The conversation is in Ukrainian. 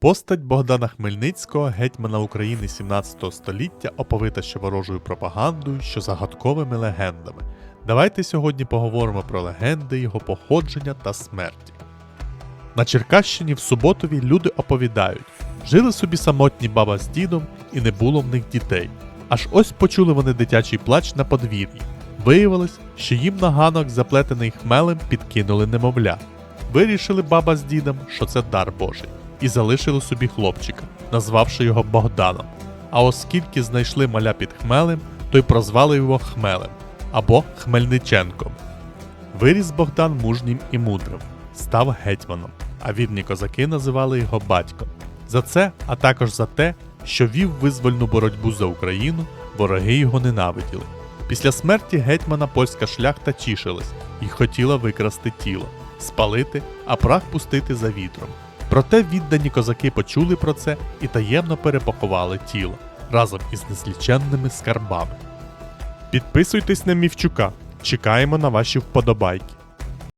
Постать Богдана Хмельницького, гетьмана України 17 століття, оповита ще ворожою пропагандою, що загадковими легендами. Давайте сьогодні поговоримо про легенди його походження та смерті. На Черкащині в Суботові люди оповідають: жили собі самотні баба з дідом, і не було в них дітей. Аж ось почули вони дитячий плач на подвір'ї. Виявилось, що їм на ганок, заплетений хмелем, підкинули немовля. Вирішили баба з дідом, що це дар Божий, і залишили собі хлопчика, назвавши його Богданом. А оскільки знайшли маля під хмелем, то й прозвали його Хмелем або Хмельниченком. Виріс Богдан мужнім і мудрим, став гетьманом, а вірні козаки називали його батьком. За це, а також за те, що вів визвольну боротьбу за Україну, вороги його ненавиділи. Після смерті гетьмана польська шляхта тішилась і хотіла викрасти тіло, спалити, а прах пустити за вітром. Проте віддані козаки почули про це і таємно перепакували тіло разом із незліченними скарбами. Підписуйтесь на Мівчука. Чекаємо на ваші вподобайки.